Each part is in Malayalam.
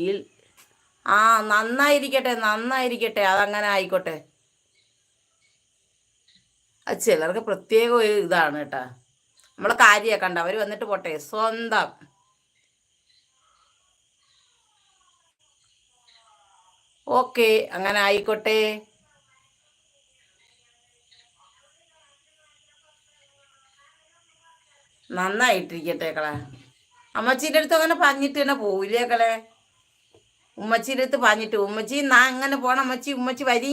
കയ്യിൽ. ആ നന്നായിരിക്കട്ടെ നന്നായിരിക്കട്ടെ അതങ്ങനെ ആയിക്കോട്ടെ. അത് ചിലർക്ക് പ്രത്യേക ഒരു ഇതാണ് കേട്ടാ. നമ്മളെ കാര്യമാക്കണ്ട അവർ വന്നിട്ട് പോട്ടെ സ്വന്തം. ഓക്കെ അങ്ങനെ ആയിക്കോട്ടെ. നന്നായിട്ടിരിക്കട്ടെ കളെ അമ്മച്ചീന്റെ അടുത്ത് അങ്ങനെ പറഞ്ഞിട്ട് തന്നെ പോവില്ലേ കളെ ഉമ്മച്ചീന്റെ അടുത്ത് പറഞ്ഞിട്ട് ഉമ്മച്ചി നാ അങ്ങനെ പോണം ഉമ്മച്ചി ഉമ്മച്ചി വരി.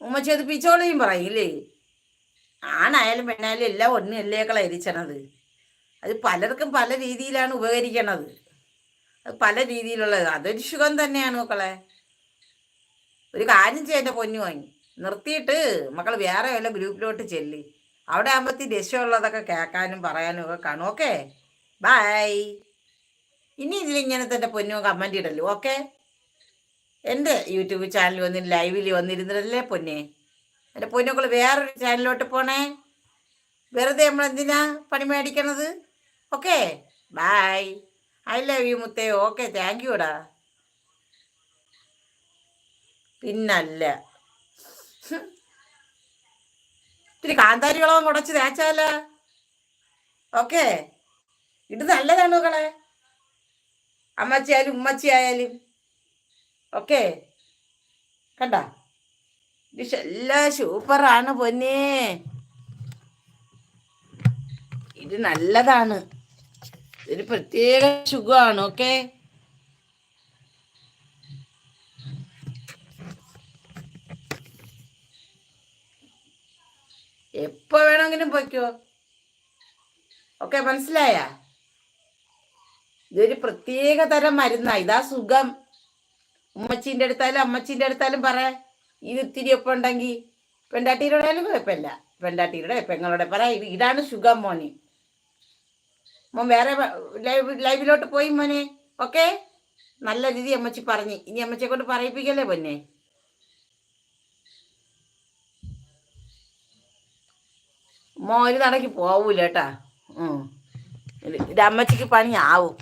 ഉമ്മച്ചി അത് പിച്ചോളയും പറയില്ലേ ആണായാലും പെണ്ണായാലും എല്ലാം ഒന്നല്ലേ കളെ ഇരിച്ചണത്. അത് പലർക്കും പല രീതിയിലാണ് ഉപകരിക്കണത്. അത് പല രീതിയിലുള്ളത്. അതൊരു സുഖം തന്നെയാണ് മക്കളെ. ഒരു കാര്യം ചെയ്യേണ്ട പൊന്നു വാങ്ങി നിർത്തിയിട്ട് മക്കൾ വേറെ വല്ല ഗ്രൂപ്പിലോട്ട് ചെല്ലി. അവിടെ ആകുമ്പോഴത്തേക്ക് രസമുള്ളതൊക്കെ കേൾക്കാനും പറയാനും ഒക്കെ കാണും. ഓക്കെ? ബൈ. ഇനി ഇതിലിങ്ങനെ തന്നെ പൊന്നു കമന്റ് ഇടല്ലോ ഓക്കെ? എന്റെ യൂട്യൂബ് ചാനൽ വന്ന് ലൈവിൽ വന്നിരുന്നല്ലേ പൊന്നെ? എന്റെ പൊന്നുക്കൾ വേറൊരു ചാനലിലോട്ട് പോണേ. വെറുതെ നമ്മൾ എന്തിനാ പണി മേടിക്കണത്? Okay? Bye I love you മുത്തേ. ഓക്കെ താങ്ക് യുടാ പിന്നല്ല. ഇത്തിരി കാന്താരികളോ മുടച്ച് തേച്ചാല? ഓക്കെ? ഇത് നല്ലതാണ് മക്കളെ. അമ്മച്ചി ഉമ്മച്ചിയായാലും. ഓക്കെ? കണ്ട? ഡിഷ് എല്ലാം സൂപ്പറാണ് പൊന്നേ. ഇത് നല്ലതാണ്. ഒരു പ്രത്യേക സുഖമാണ് ഓക്കെ? എപ്പോ വേണമെങ്കിലും പൊയ്ക്കോ? ഓക്കെ മനസ്സിലായ? ഇതൊരു പ്രത്യേക തരം മരുന്നാ. ഇതാ സുഖം. ഉമ്മച്ചീന്റെ അടുത്തായാലും അമ്മച്ചീന്റെ അടുത്താലും പറ. ഇത് ഇത്തിരി ഒപ്പം ഉണ്ടെങ്കിൽ പെണ്ടാട്ടീരോടായാലും കുഴപ്പമില്ല. പെണ്ടാട്ടീരുടെ പെങ്ങളുടെ പറ. ഇത് ഇതാണ് സുഖം മോനെ. മോൻ വേറെ ലൈവ് ലൈവിലോട്ട് പോയി മോനെ. ഓക്കെ? നല്ല രീതി അമ്മച്ചി പറഞ്ഞു. ഇനി അമ്മച്ചിയെ കൊണ്ട് പറയിപ്പിക്കല്ലേ പൊന്നെ? ഒരു നടക്ക് പോവൂല കേട്ടാ. ഇത് അമ്മച്ചിക്ക് പണി ആവും.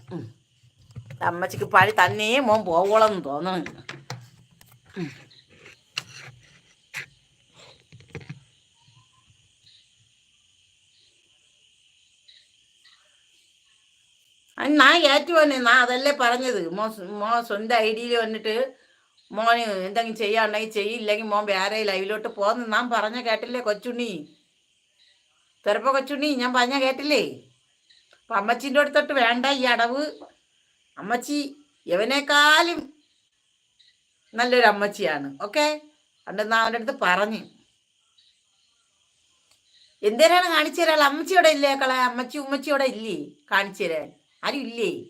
അമ്മച്ചിക്ക് പണി തന്നേ മോൻ പോവോളെന്ന് തോന്നുന്നു നാ ഏറ്റുവന്നെ നാ അതല്ലേ പറഞ്ഞത്. മോ മോ സ്വന്തം ഐഡിയയിൽ വന്നിട്ട് മോന് എന്തെങ്കിലും ചെയ്യാണ്ടെങ്കിൽ ചെയ്യില്ലെങ്കിൽ മോൻ വേറെ ലൈവിലോട്ട് പോന്ന്. നാം പറഞ്ഞ കേട്ടില്ലേ കൊച്ചുണ്ണി? ചെറുപ്പ കൊച്ചുണ്ണി ഞാൻ പറഞ്ഞ കേട്ടില്ലേ? അപ്പൊ അമ്മച്ചിന്റെ അടുത്തോട്ട് വേണ്ട ഈ അടവ്. അമ്മച്ചി എവനേക്കാളും നല്ലൊരു അമ്മച്ചിയാണ്. ഓക്കെ? അണ്ടെന്ന് അവന്റെ അടുത്ത് പറഞ്ഞു. എന്തേരാണ് കാണിച്ചു തരാൾ അമ്മച്ചി ഇവിടെ ഇല്ലേ? കളെ അമ്മച്ചി ഉമ്മച്ചി ഇവിടെ ഇല്ലേ? കാണിച്ചു തരാൻ. ആരും ഇല്ലേ?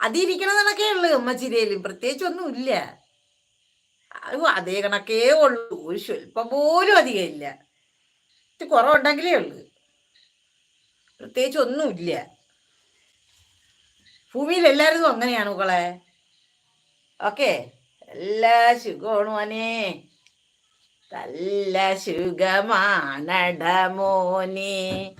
അതിരിക്കണ ഉള്ളു അമ്മച്ചിരയിലും പ്രത്യേകിച്ച് ഒന്നും ഇല്ല. അത് കണക്കേ ഉള്ളൂ. ഒരു ശുൽപ്പം പോലും അധികം ഇല്ല. കുറവുണ്ടെങ്കിലേ ഉള്ളൂ. പ്രത്യേകിച്ച് ഒന്നുമില്ല. ഭൂമിയിൽ എല്ലാവരും അങ്ങനെയാണ് മക്കളെ. ഓക്കെ? എല്ലാ സുഖമാണ് മോനെ. നല്ല സുഖമാണട മോനെ.